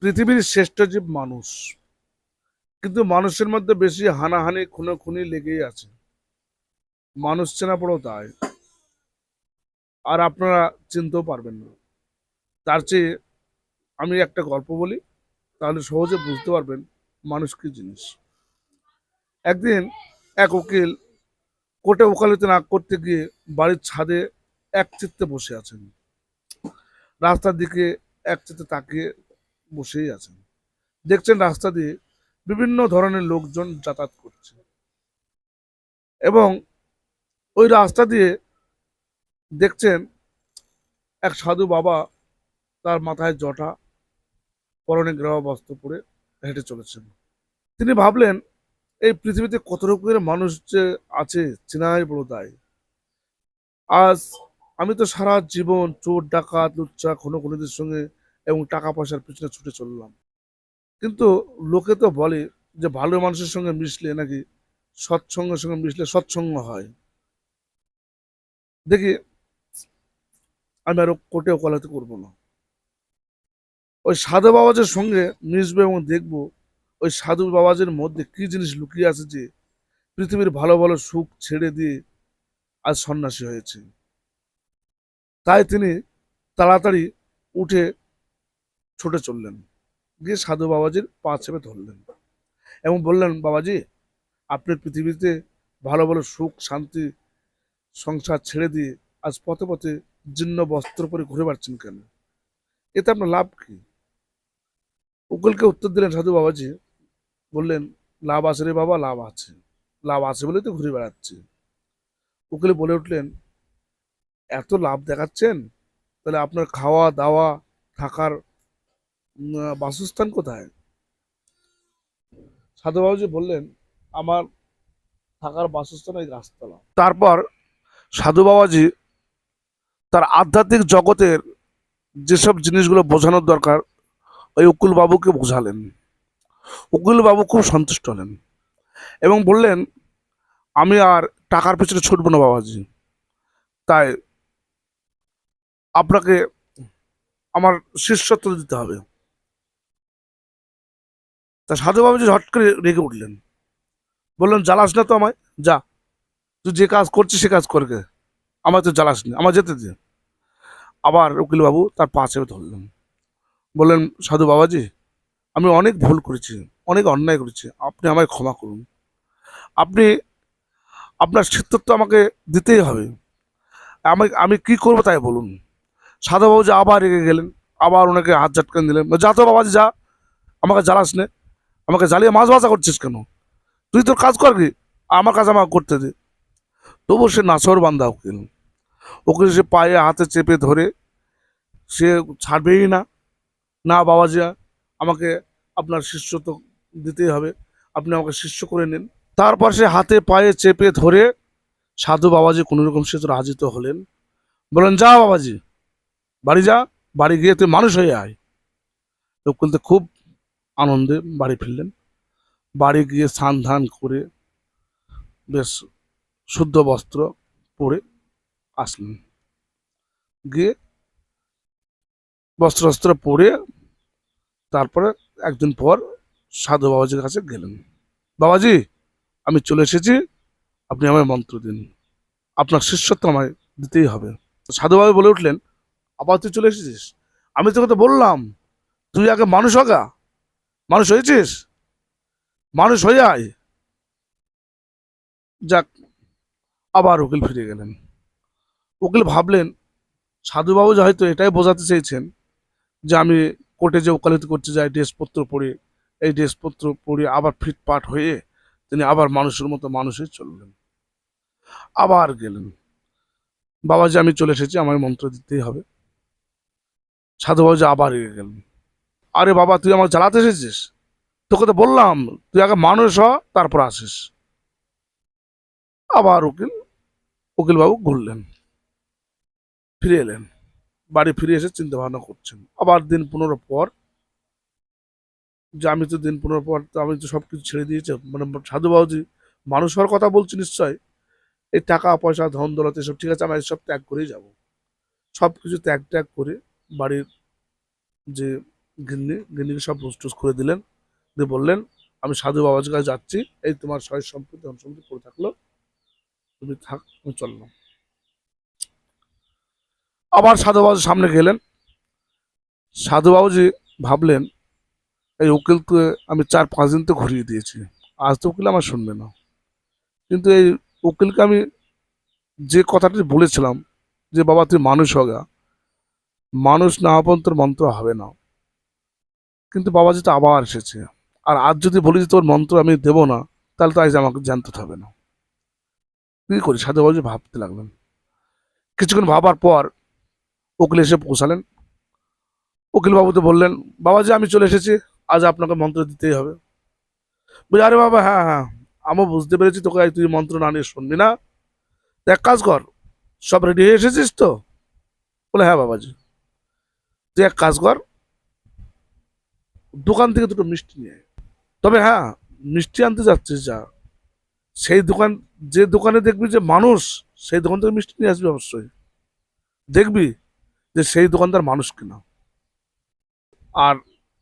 পৃথিবীর শ্রেষ্ঠ জীব মানুষ। কিন্তু মানুষের মধ্যে বেশি হানাহানি, খুনোখুনি লেগেই আছে। মানুষ চেনা বড় দায়। আর আপনারা চিনতেও পারবেন না। তার চেয়ে আমি একটা গল্প বলি, তাহলে সহজে বুঝতে পারবেন মানুষ কি জিনিস। একদিন এক উকিল কোর্টে ওকালতি না করতে গিয়ে বাড়ির ছাদে এক চিত্তে বসে আছেন। রাস্তার দিকে এক চিত্তে তাকিয়ে বসেই আছেন। দেখছেন রাস্তা দিয়ে বিভিন্ন ধরনের লোকজন যাতায়াত করছে। এবং ওই রাস্তা দিয়ে দেখছেন এক সাধু বাবা তার মাথায় জটা পরনে গ্রহ বস্ত্র পরে হেঁটে চলেছেন। তিনি ভাবলেন, এই পৃথিবীতে কত রকমের মানুষ যে আছে, চেনাই বড় দায়। আজ আমি তো সারা জীবন চোর, ডাকাত, লুচ্চা, খুনোখুনিদের সঙ্গে এবং টাকা পয়সার পিছনে ছুটে চললাম। কিন্তু লোকে তো বলে যে ভালো মানুষের সঙ্গে মিশলে নাকি সৎসঙ্গের সঙ্গে মিশলে সৎসঙ্গ হয়। দেখি, আমি আরও কোটে ওকালতি করব না। ওই সাধু বাবাজের সঙ্গে মিশবো এবং দেখব ওই সাধু বাবাজের মধ্যে কি জিনিস লুকিয়ে আছে যে পৃথিবীর ভালো ভালো সুখ ছেড়ে দিয়ে আজ সন্ন্যাসী হয়েছে। তাই তিনি তাড়াতাড়ি উঠে ছুটে চললেন। গিয়ে সাধু বাবাজির পা চেপে ধরলেন এবং বললেন, বাবাজি, আপনি পৃথিবীতে ভালো ভালো সুখ, শান্তি, সংসার ছেড়ে দিয়ে আজ পথে পথে জীর্ণ বস্ত্র পরে ঘুরে বেড়াচ্ছেন কেন? এতে আপনার লাভ কি? উকিলকে উত্তর দিলেন সাধু বাবাজি, বললেন, লাভ আছে রে বাবা, লাভ আছে। লাভ আছে বলে তো ঘুরে বেড়াচ্ছি। উকিল বলে উঠলেন, এত লাভ দেখাচ্ছেন? তাহলে আপনার খাওয়া দাওয়া থাকার বাসস্থান কোথায়? সাধু বাবাজি বললেন, আমার থাকার বাসস্থান এই গাছতলা। তারপর সাধু বাবাজি তার আধ্যাত্মিক জগতের যেসব জিনিসগুলো বোঝানোর দরকার, ওই উকুল বাবুকে বোঝালেন। উকিল বাবু খুব সন্তুষ্ট হলেন এবং বললেন, আমি আর টাকার পেছনে ছুটব না বাবাজি। তাই আপনাকে আমার শিষ্যত্ব দিতে হবে। তা সাধু বাবুজি হট করে রেগে উঠলেন। বললেন, জ্বালাস না তো আমায়? যা। তুই যে কাজ করছিস সে কাজ করবে আমার তো জ্বালাস নি। আমার যেতে দে। আবার উকিল বাবু তার পা চেপে ধরলেন। বললেন, সাধু বাবাজি, আমি অনেক ভুল করেছি, অনেক অন্যায় করেছি। আপনি আমায় ক্ষমা করুন। আপনি, আপনার সিদ্ধত্ব আমাকে দিতেই হবে। আমি আমি কি করব তাই বলুন। সাধু বাবু যে আবার রেগে গেলেন, আবার ওনাকে হাত ঝাটকান দিলেন। যা তো বাবাজি, যা। আমাকে জ্বালাস নে। আমাকে জ্বালিয়ে মাছ ভাজা করছিস কেন? তুই তোর কাজ কর কি? আমার কাজ আমাকে করতে দে। তবু সে নাচর বান্ধা উকিল ওকে সে পায়ে হাতে চেপে ধরে সে ছাড়বেই না। না বাবা বাবাজি আমাকে আপনার শিষ্য তো দিতেই হবে। আপনি আমাকে শিষ্য করে নিন। তারপর সে হাতে পায়ে চেপে ধরে সাধু বাবাজি কোনো রকম সে তো রাজিত হলেন। বলেন, যা বাবাজি, বাড়ি যা, বাড়ি গিয়ে তুই মানুষ হয়ে আয়। লোক তো খুব আনন্দে বাড়ি ফিরলেন। বাড়ি গিয়ে স্নান ধান করে বেশ শুদ্ধ বস্ত্র পরে আসলেন। গিয়ে বস্ত্র বস্ত্র পরে তারপরে একদিন পর সাধু বাবাজির কাছে গেলেন। বাবাজি, আমি চলে এসেছি, আপনি আমায় মন্ত্র দিন। আপনার শিষ্যত্ব আমায় দিতেই হবে। সাধু বাবা বলে উঠলেন, আবার তুই চলে এসেছিস? আমি তোকে তো বললাম, তুই আগে মানুষ হগা। মানুষ হয়েছিস? মানুষ হয়ে আয়। যাক, আবার উকিল ফিরে গেলেন। উকিল ভাবলেন, সাধুবাবু যে হয়তো এটাই বোঝাতে চেয়েছেন যে আমি কোর্টে যে ওকালতি করতে যাই, ড্রেসপত্র পরে, এই ড্রেসপত্র পরে আবার ফিটপাট হয়ে তিনি আবার মানুষের মতো মানুষই চললেন। আবার গেলেন। বাবা যে আমি চলে এসেছি, আমায় মন্ত্র দিতেই হবে। সাধুবাবুজি আবার এগিয়ে গেলেন। আরে বাবা, তুই আমাকে জ্বালাতে এসেছিস? তোকে তো বললাম, তুই আগে মানুষ হ, তারপর আসিস। আবার উকিল, উকিলবাবু ঘুরলেন। ফিরে এলেন। বাড়ি ফিরে এসে চিন্তা ভাবনা করছেন। আবার দিন পনেরো পর, যে আমি তো দিন পনেরো পর তো আমি তো সব কিছু ছেড়ে দিয়েছি মানে সাধু বাবুজি মানুষ হওয়ার কথা বলছি নিশ্চয়? এই টাকা, পয়সা, ধন, দৌলত, এসব ঠিক আছে, আমি সব ত্যাগ করেই যাব। সব কিছু ত্যাগ ত্যাগ করে বাড়ির যে গিন্নি, গিন্নিকে সব বুস টুস করে দিলেন। দিয়ে বললেন, আমি সাধু বাবাজির কাছে যাচ্ছি। এই তোমার সয় সম্পত্তি, ধন সম্পত্তি পড়ে থাকল। তুমি থাক আমি চললাম আবার সাধু বাবুজির সামনে গেলেন। সাধু বাবুজি ভাবলেন, এই উকিলকে আমি চার, পাঁচ দিন তো ঘুরিয়ে দিয়েছি। আজ তো উকিল আমার শুনবে না। কিন্তু এই উকিলকে আমি যে কথাটি বলেছিলাম, যে, বাবা, তুই মানুষ হগা। মানুষ না তোর মন্ত্র হবে না। কিন্তু বাবাজি তো আবার এসেছে। আর আজ যদি বলি যে তোর মন্ত্র আমি দেবো না, তাহলে তো আজ আমাকে জানতে হবে না। কি করি? সাধু বাবুজি ভাবতে লাগলেন। কিছুক্ষণ ভাবার পর উকিল এসে পৌঁছালেন। উকিল বাবু তো বললেন, বাবাজি, আমি চলে এসেছি। আজ আপনাকে মন্ত্র দিতেই হবে। বলি, আরে বাবা হ্যাঁ হ্যাঁ। আমিও বুঝতে পেরেছি তোকে তুই মন্ত্র না নিয়ে শুনবি না। এক কাজ কর। সব রেডি হয়ে এসেছিস তো? বলে হ্যাঁ বাবাজি। তুই এক কাজ কর দোকান থেকে দুটো মিষ্টি নিয়ে। তবে হ্যাঁ মিষ্টি আনতে যাচ্ছিস যা। সেই দোকান, যে দোকানে দেখবি যে মানুষ, সেই দোকান থেকে মিষ্টি নিয়ে আসবি অবশ্যই। দেখবি যে সেই দোকানদার মানুষ কিনা। আর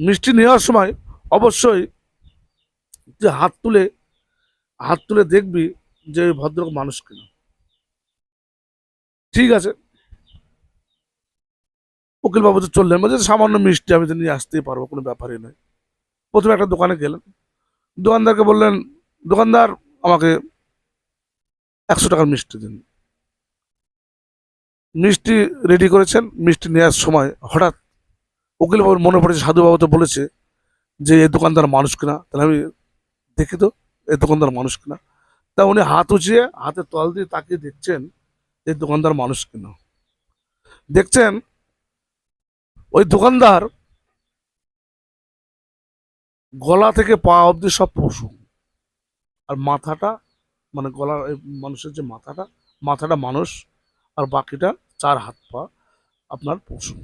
মিষ্টি নেওয়ার সময় অবশ্যই যে হাত তুলে হাত তুলে দেখবি যে ওই ভদ্রলোক মানুষ কিনা। ঠিক আছে? উকিল বাবু তো চললেন, বলছে, সামান্য মিষ্টি আমি তো নিয়ে আসতেই পারব, কোনো ব্যাপারই নয়। প্রথমে একটা দোকানে গেলেন। দোকানদারকে বললেন, দোকানদার, আমাকে একশো টাকার মিষ্টি দিন। মিষ্টি রেডি করেছেন, মিষ্টি নেওয়ার সময় হঠাৎ উকিল বাবুর মনে পড়েছে সাধুবাবু তো বলেছে যে এই দোকানদার মানুষ কিনা। তাহলে আমি দেখি তো এই দোকানদার মানুষ কিনা। তা উনি হাত উঁচিয়ে, হাতে তল দিয়ে তাকিয়ে দেখছেন এই দোকানদার মানুষ কিনা। দেখছেন দোকানদার গলা থেকে পা অবধি সব পশু। আর মাথাটা মানে গলার মানুষের যে মাথাটা মাথাটা মানুষ, আর বাকিটা চার হাত পা আপনার পশু।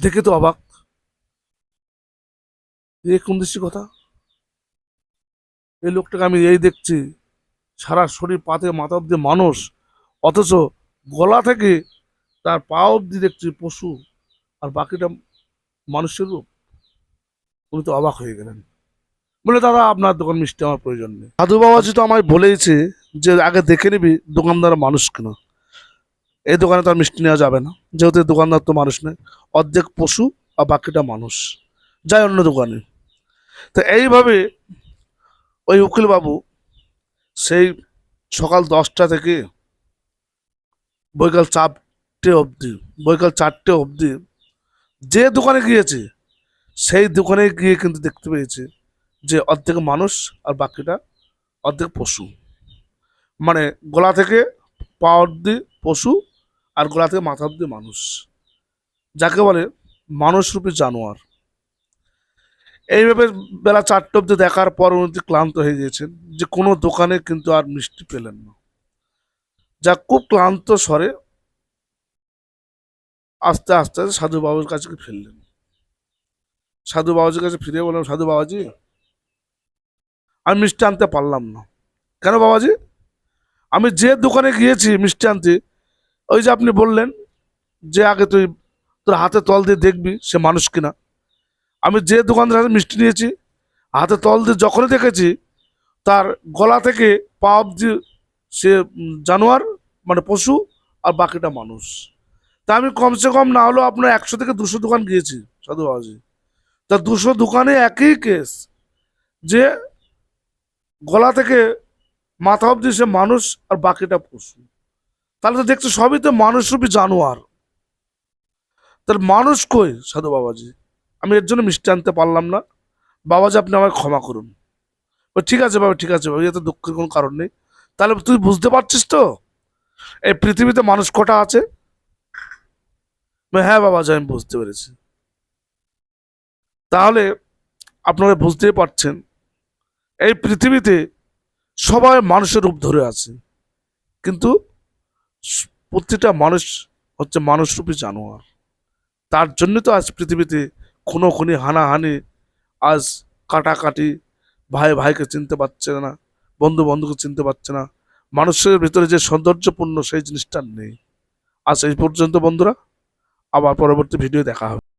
দেখে তো অবাক। এ কোন দৃষ্টি কথা? এই লোকটাকে আমি এই দেখছি, সারা শরীর পাতে মাথা অব্দি মানুষ, অথচ গলা থেকে তার পা অব্দি দেখছি পশু। আর বাকিটা মানুষের রূপ। উনি তো অবাক হয়ে গেলেন। বলে, দাদা, আপনার দোকান মিষ্টি আমার প্রয়োজন নেই। সাধু বাবাজি তো আমায় বলেইছে যে, আগে দেখে নিবি দোকানদার মানুষ কিনা? এই দোকানে তো আর মিষ্টি নেওয়া যাবে না। যেহেতু দোকানদার তো মানুষ নেই, অর্ধেক পশু আর বাকিটা মানুষ। যায় অন্য দোকানে। তো এইভাবে ওই উকিল বাবু সেই সকাল দশটা থেকে বৈকাল চারটে অবধি, বৈকাল চারটে অবধি যে দোকানে গিয়েছে, সেই দোকানে গিয়ে কিন্তু দেখতে পেয়েছে যে অর্ধেক মানুষ আর বাকিটা অর্ধেক পশু। মানে গলা থেকে পা অব্দি পশু আর গলা থেকে মাথা অব্দি মানুষ। যাকে বলে মানুষরূপী জানোয়ার। এইভাবে বেলা চারটে অব্দি দেখার পর উনি ক্লান্ত হয়ে গিয়েছেন যে কোনো দোকানে কিন্তু আর মিষ্টি পেলেন না। যা খুব ক্লান্ত স্বরে আস্তে আস্তে সাধু বাবুর কাছে ফিরলেন। সাধু বাবাজির কাছে ফিরে বললাম, সাধু বাবাজি, আমি মিষ্টি আনতে পারলাম না। কেন বাবাজি? আমি যে দোকানে গিয়েছি মিষ্টি আনতে, ওই যে আপনি বললেন যে আগে তুই তোর হাতে তল দিয়ে দেখবি সে মানুষ কিনা। আমি যে দোকানদার হাতে মিষ্টি নিয়েছি, হাতে তল দিয়ে যখনই দেখেছি, তার গলা থেকে পা অব্দি সে জানোয়ার মানে পশু, আর বাকিটা মানুষ। তা আমি কমসে কম না হলেও আপনার একশো থেকে দুশো দোকান গিয়েছি, সাধু বাবাজি। তা দুশো দোকানে একই কেস, যে গলা থেকে মাথা অব্দি সে মানুষ আর বাকিটা পশু। তাহলে তো দেখছ সবই তো মানুষরূপী জানোয়ার। তাহলে মানুষ কই, সাধু বাবাজি? আমি এর জন্য মিষ্টি আনতে পারলাম না। বাবাজি, আপনি আমায় ক্ষমা করুন। ও ঠিক আছে বাবা, ঠিক আছে বাবা, এতে দুঃখের কোনো কারণ নেই। তাহলে তুই বুঝতে পারছিস তো? এই পৃথিবীতে মানুষ কটা আছে? হ্যাঁ বাবাজি আমি বুঝতে পেরেছি। তাহলে আপনারা বুঝতেই পারছেন, এই পৃথিবীতে সবাই মানুষের রূপ ধরে আছে। কিন্তু প্রতিটা মানুষ হচ্ছে মানুষরূপী জানোয়ার। তার জন্য তো আজ পৃথিবীতে খুনো খুনি হানাহানি, আজ কাটাকাটি, ভাই ভাইকে চিনতে পারছে না, বন্ধু বন্ধুকে চিনতে পারছে না। মানুষের ভিতরে যে সৌন্দর্যপূর্ণ সেই জিনিসটা নেই। আজ এই পর্যন্ত বন্ধুরা। আবার পরবর্তী ভিডিও দেখা হবে।